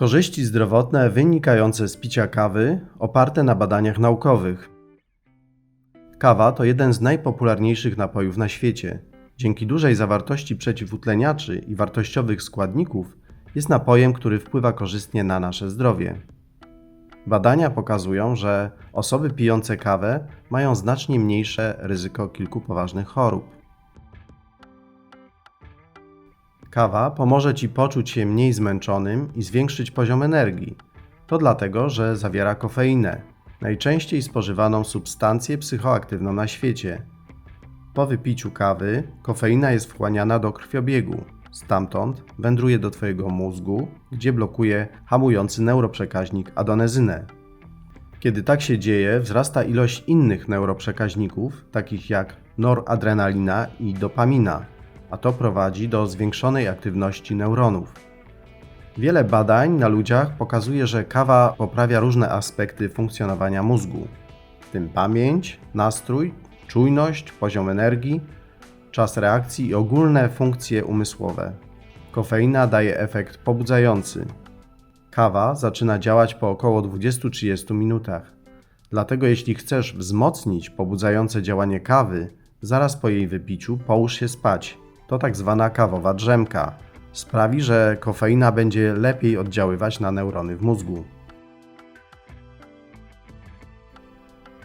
Korzyści zdrowotne wynikające z picia kawy oparte na badaniach naukowych. Kawa to jeden z najpopularniejszych napojów na świecie. Dzięki dużej zawartości przeciwutleniaczy i wartościowych składników jest napojem, który wpływa korzystnie na nasze zdrowie. Badania pokazują, że osoby pijące kawę mają znacznie mniejsze ryzyko kilku poważnych chorób. Kawa pomoże Ci poczuć się mniej zmęczonym i zwiększyć poziom energii. To dlatego, że zawiera kofeinę, najczęściej spożywaną substancję psychoaktywną na świecie. Po wypiciu kawy kofeina jest wchłaniana do krwiobiegu. Stamtąd wędruje do Twojego mózgu, gdzie blokuje hamujący neuroprzekaźnik adonezynę. Kiedy tak się dzieje, wzrasta ilość innych neuroprzekaźników, takich jak noradrenalina i dopamina, a to prowadzi do zwiększonej aktywności neuronów. Wiele badań na ludziach pokazuje, że kawa poprawia różne aspekty funkcjonowania mózgu, w tym pamięć, nastrój, czujność, poziom energii, czas reakcji i ogólne funkcje umysłowe. Kofeina daje efekt pobudzający. Kawa zaczyna działać po około 20-30 minutach. Dlatego jeśli chcesz wzmocnić pobudzające działanie kawy, zaraz po jej wypiciu połóż się spać. To tak zwana kawowa drzemka. Sprawi, że kofeina będzie lepiej oddziaływać na neurony w mózgu.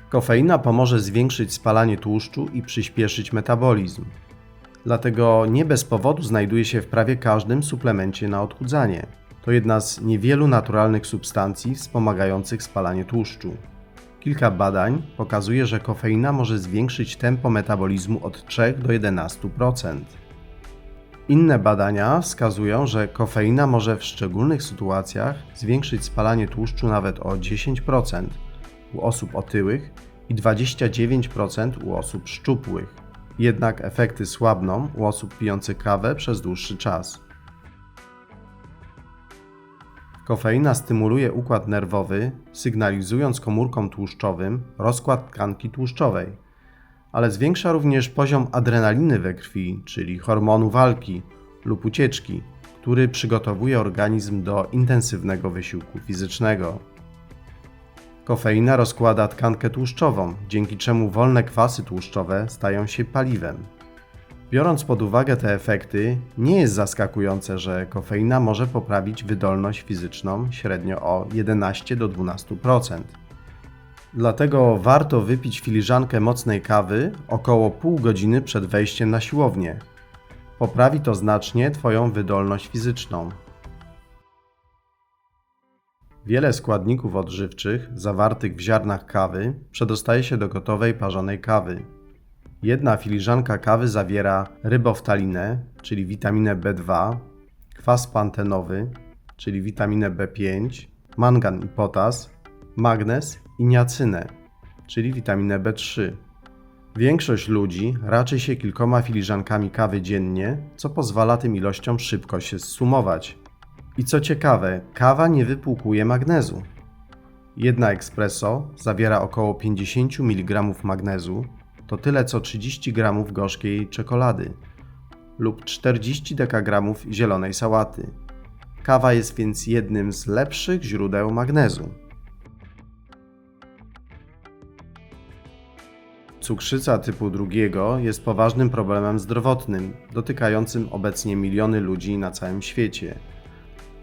Kofeina pomoże zwiększyć spalanie tłuszczu i przyspieszyć metabolizm. Dlatego nie bez powodu znajduje się w prawie każdym suplemencie na odchudzanie. To jedna z niewielu naturalnych substancji wspomagających spalanie tłuszczu. Kilka badań pokazuje, że kofeina może zwiększyć tempo metabolizmu od 3 do 11%. Inne badania wskazują, że kofeina może w szczególnych sytuacjach zwiększyć spalanie tłuszczu nawet o 10% u osób otyłych i 29% u osób szczupłych. Jednak efekty słabną u osób pijących kawę przez dłuższy czas. Kofeina stymuluje układ nerwowy, sygnalizując komórkom tłuszczowym rozkład tkanki tłuszczowej, ale zwiększa również poziom adrenaliny we krwi, czyli hormonu walki lub ucieczki, który przygotowuje organizm do intensywnego wysiłku fizycznego. Kofeina rozkłada tkankę tłuszczową, dzięki czemu wolne kwasy tłuszczowe stają się paliwem. Biorąc pod uwagę te efekty, nie jest zaskakujące, że kofeina może poprawić wydolność fizyczną średnio o 11 do 12%. Dlatego warto wypić filiżankę mocnej kawy około pół godziny przed wejściem na siłownię. Poprawi to znacznie Twoją wydolność fizyczną. Wiele składników odżywczych zawartych w ziarnach kawy przedostaje się do gotowej parzonej kawy. Jedna filiżanka kawy zawiera ryboftalinę, czyli witaminę B2, kwas pantenowy, czyli witaminę B5, mangan i potas, magnez i niacynę, czyli witaminę B3. Większość ludzi raczy się kilkoma filiżankami kawy dziennie, co pozwala tym ilościom szybko się zsumować. I co ciekawe, kawa nie wypłukuje magnezu. Jedna espresso zawiera około 50 mg magnezu, to tyle co 30 g gorzkiej czekolady lub 40 dekagramów zielonej sałaty. Kawa jest więc jednym z lepszych źródeł magnezu. Cukrzyca typu drugiego jest poważnym problemem zdrowotnym, dotykającym obecnie miliony ludzi na całym świecie.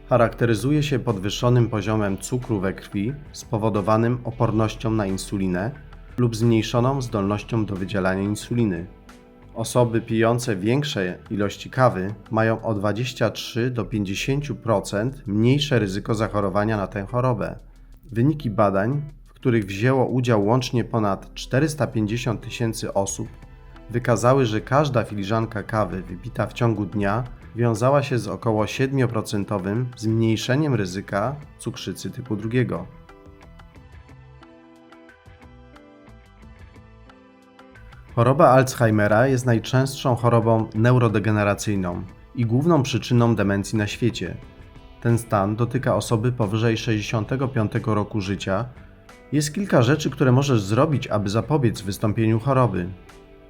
Charakteryzuje się podwyższonym poziomem cukru we krwi spowodowanym opornością na insulinę lub zmniejszoną zdolnością do wydzielania insuliny. Osoby pijące większe ilości kawy mają o 23 do 50% mniejsze ryzyko zachorowania na tę chorobę. Wyniki badań, których wzięło udział łącznie ponad 450 tysięcy osób, wykazały, że każda filiżanka kawy wypita w ciągu dnia wiązała się z około 7% zmniejszeniem ryzyka cukrzycy typu drugiego. Choroba Alzheimera jest najczęstszą chorobą neurodegeneracyjną i główną przyczyną demencji na świecie. Ten stan dotyka osoby powyżej 65 roku życia. Jest kilka rzeczy, które możesz zrobić, aby zapobiec wystąpieniu choroby.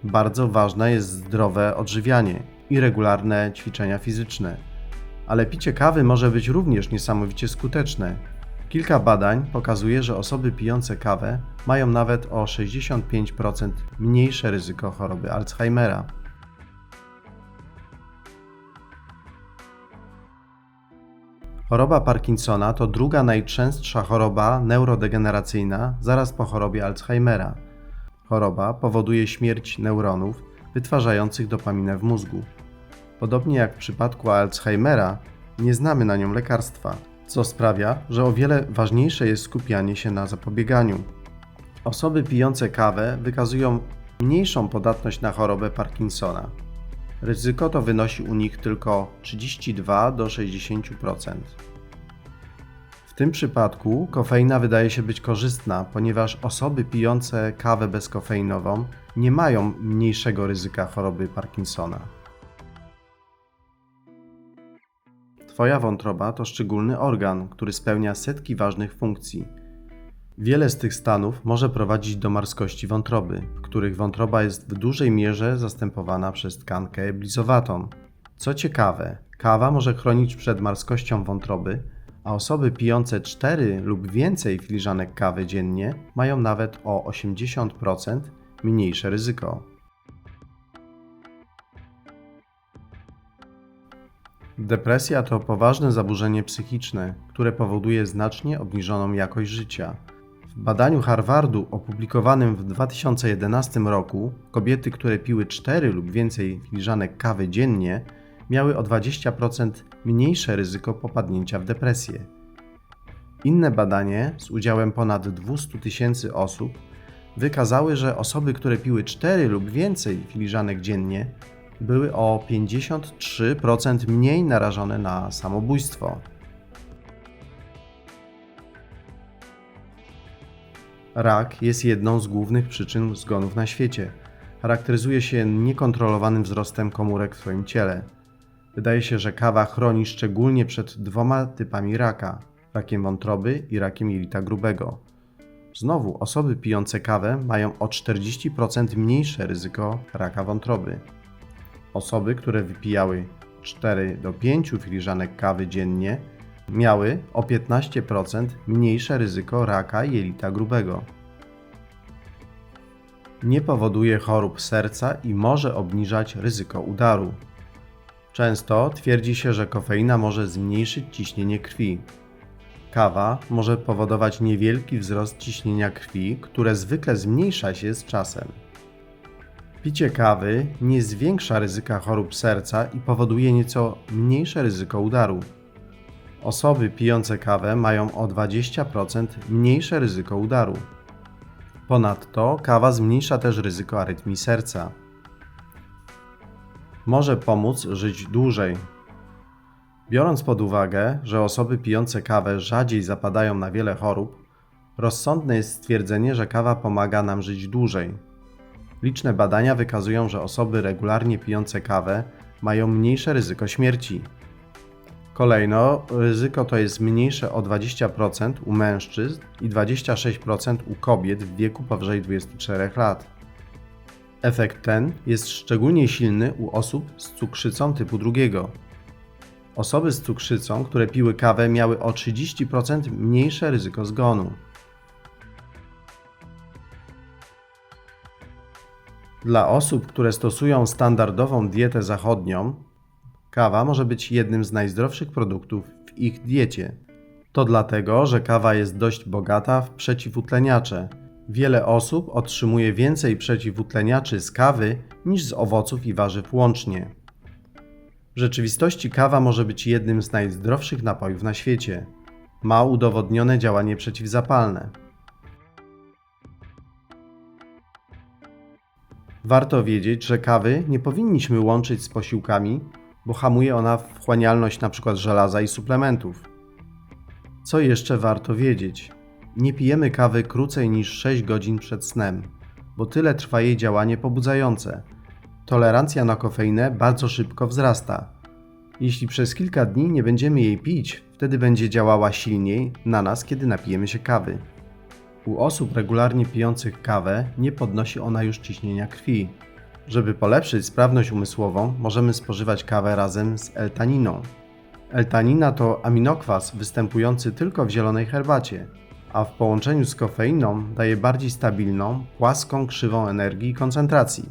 Bardzo ważne jest zdrowe odżywianie i regularne ćwiczenia fizyczne. Ale picie kawy może być również niesamowicie skuteczne. Kilka badań pokazuje, że osoby pijące kawę mają nawet o 65% mniejsze ryzyko choroby Alzheimera. Choroba Parkinsona to druga najczęstsza choroba neurodegeneracyjna zaraz po chorobie Alzheimera. Choroba powoduje śmierć neuronów wytwarzających dopaminę w mózgu. Podobnie jak w przypadku Alzheimera, nie znamy na nią lekarstwa, co sprawia, że o wiele ważniejsze jest skupianie się na zapobieganiu. Osoby pijące kawę wykazują mniejszą podatność na chorobę Parkinsona. Ryzyko to wynosi u nich tylko 32 do 60%. W tym przypadku kofeina wydaje się być korzystna, ponieważ osoby pijące kawę bezkofeinową nie mają mniejszego ryzyka choroby Parkinsona. Twoja wątroba to szczególny organ, który spełnia setki ważnych funkcji. Wiele z tych stanów może prowadzić do marskości wątroby, w których wątroba jest w dużej mierze zastępowana przez tkankę blizowatą. Co ciekawe, kawa może chronić przed marskością wątroby, a osoby pijące 4 lub więcej filiżanek kawy dziennie mają nawet o 80% mniejsze ryzyko. Depresja to poważne zaburzenie psychiczne, które powoduje znacznie obniżoną jakość życia. W badaniu Harvardu opublikowanym w 2011 roku kobiety, które piły 4 lub więcej filiżanek kawy dziennie, miały o 20% mniejsze ryzyko popadnięcia w depresję. Inne badanie z udziałem ponad 200 tysięcy osób wykazały, że osoby, które piły 4 lub więcej filiżanek dziennie, były o 53% mniej narażone na samobójstwo. Rak jest jedną z głównych przyczyn zgonów na świecie. Charakteryzuje się niekontrolowanym wzrostem komórek w Twoim ciele. Wydaje się, że kawa chroni szczególnie przed dwoma typami raka rakiem wątroby i rakiem jelita grubego. Znowu, osoby pijące kawę mają o 40% mniejsze ryzyko raka wątroby. Osoby, które wypijały 4 do 5 filiżanek kawy dziennie, miały o 15% mniejsze ryzyko raka jelita grubego. Nie powoduje chorób serca i może obniżać ryzyko udaru. Często twierdzi się, że kofeina może zmniejszyć ciśnienie krwi. Kawa może powodować niewielki wzrost ciśnienia krwi, które zwykle zmniejsza się z czasem. Picie kawy nie zwiększa ryzyka chorób serca i powoduje nieco mniejsze ryzyko udaru. Osoby pijące kawę mają o 20% mniejsze ryzyko udaru. Ponadto kawa zmniejsza też ryzyko arytmii serca. Może pomóc żyć dłużej. Biorąc pod uwagę, że osoby pijące kawę rzadziej zapadają na wiele chorób, rozsądne jest stwierdzenie, że kawa pomaga nam żyć dłużej. Liczne badania wykazują, że osoby regularnie pijące kawę mają mniejsze ryzyko śmierci. Kolejno, ryzyko to jest mniejsze o 20% u mężczyzn i 26% u kobiet w wieku powyżej 24 lat. Efekt ten jest szczególnie silny u osób z cukrzycą typu drugiego. Osoby z cukrzycą, które piły kawę, miały o 30% mniejsze ryzyko zgonu. Dla osób, które stosują standardową dietę zachodnią, kawa może być jednym z najzdrowszych produktów w ich diecie. To dlatego, że kawa jest dość bogata w przeciwutleniacze. Wiele osób otrzymuje więcej przeciwutleniaczy z kawy niż z owoców i warzyw łącznie. W rzeczywistości kawa może być jednym z najzdrowszych napojów na świecie. Ma udowodnione działanie przeciwzapalne. Warto wiedzieć, że kawy nie powinniśmy łączyć z posiłkami, bo hamuje ona wchłanialność np. żelaza i suplementów. Co jeszcze warto wiedzieć? Nie pijemy kawy krócej niż 6 godzin przed snem, bo tyle trwa jej działanie pobudzające. Tolerancja na kofeinę bardzo szybko wzrasta. Jeśli przez kilka dni nie będziemy jej pić, wtedy będzie działała silniej na nas, kiedy napijemy się kawy. U osób regularnie pijących kawę nie podnosi ona już ciśnienia krwi. Żeby polepszyć sprawność umysłową, możemy spożywać kawę razem z L-taniną. L-tanina to aminokwas występujący tylko w zielonej herbacie, a w połączeniu z kofeiną daje bardziej stabilną, płaską krzywą energii i koncentracji.